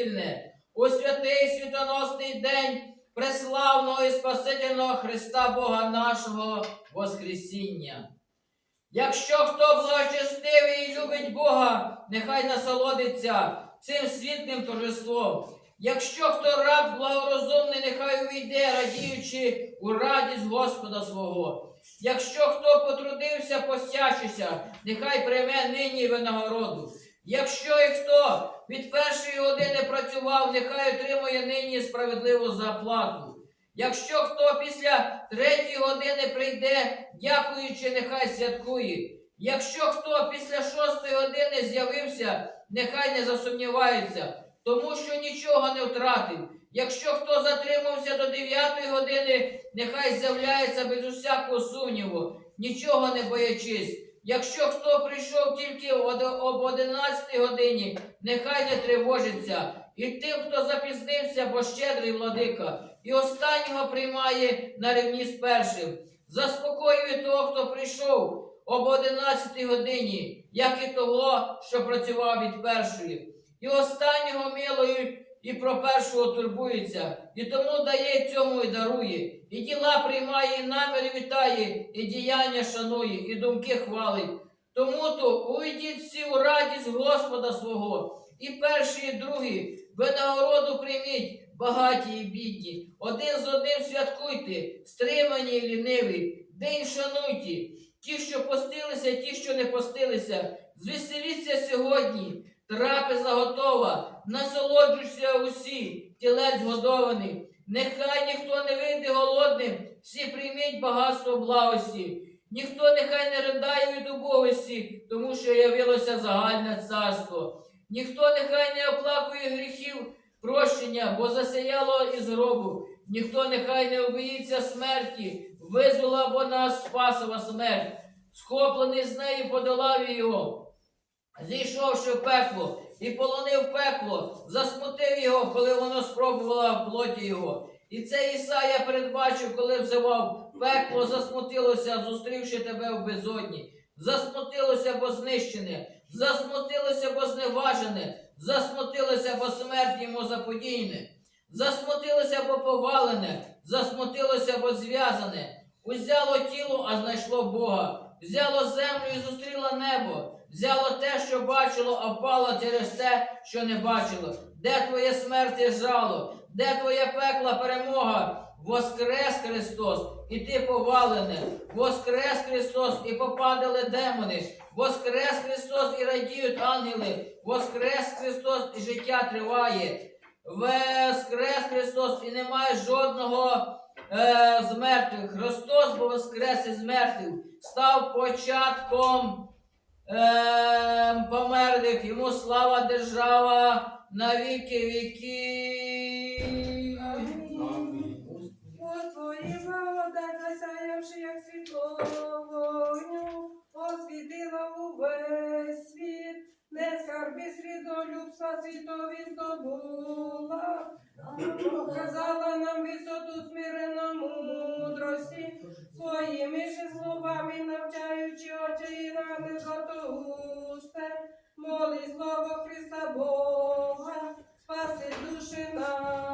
спасительне, у святий світоносний день преславного і Спасительного Христа Бога нашого Воскресіння. Якщо хто благочестивий і любить Бога, нехай насолодиться цим світлим торжеством. Якщо хто раб благорозумний, нехай увійде, радіючи у радість Господа свого. Якщо хто потрудився, постячися, нехай прийме нині винагороду. Якщо і хто від першої години працював, нехай отримує нині справедливу заплату. Якщо хто після третьої години прийде, дякуючи, нехай святкує. Якщо хто після шостої години з'явився, нехай не засумнівається, тому що нічого не втратив. Якщо хто затримався до дев'ятої години, нехай з'являється без усякого сумніву, нічого не боячись. Якщо хто прийшов тільки об 11 годині, нехай не тривожиться. І тим, хто запізнився, бо щедрий владика, і останнього приймає на рівні з першим. Заспокоює того, хто прийшов об 11 годині, як і того, що працював від першої. І останнього милою і про першого турбується, і тому дає цьому і дарує, і діла приймає, і наміри вітає, і діяння шанує, і думки хвалить. Тому то уйдіть всі у радість Господа свого, і перший, і другий, винагороду прийміть, багаті і бідні, один з одним святкуйте, стримані і ліниві, день шануйте, ті, що постилися, ті, що не постилися, звеселіться сьогодні, трапеза готова, насолоджуйся усі, тілець годований, нехай ніхто не вийде голодним, всі прийміть багатство благості. Ніхто нехай не ридає від убогості, тому що явилося загальне царство. Ніхто нехай не оплакує гріхів прощення, бо засіяло із гробу. Ніхто нехай не обоїться смерті, визвола бо нас спасова смерть. Схоплений з нею подолав його, зійшовши в пекло і полонив пекло, засмутив його, коли воно спробувало в плоті його. І це Ісая передбачив, коли взивав. Пекло, засмутилося, зустрівши тебе в безодні. Засмутилося, бо знищене, засмутилося, бо зневажене, засмутилося, бо смерть йому заподійне, засмутилося, бо повалене, засмутилося, бо зв'язане. Узяло тіло, а знайшло Бога, взяло землю і зустріло небо, взяло те, що бачило, а впало через те, що не бачило. Де твоє смерті жало? Де твоя пекла перемога? Воскрес Христос, і ти повалене, Воскрес Христос, і попадали демони, Воскрес Христос, і радіють ангели, Воскрес Христос, і життя триває. Воскрес Христос, і немає жодного е, з мертвих. Христос, бо Воскрес із мертвих, став початком е, померлих, йому слава держава на віки віків. Господи, благодать засяявши, як світло вогню, освітила увесь світ, не скарби світолюбства світові здобула, показала нам густе, моли слово Христа Бога, спаси душі нам.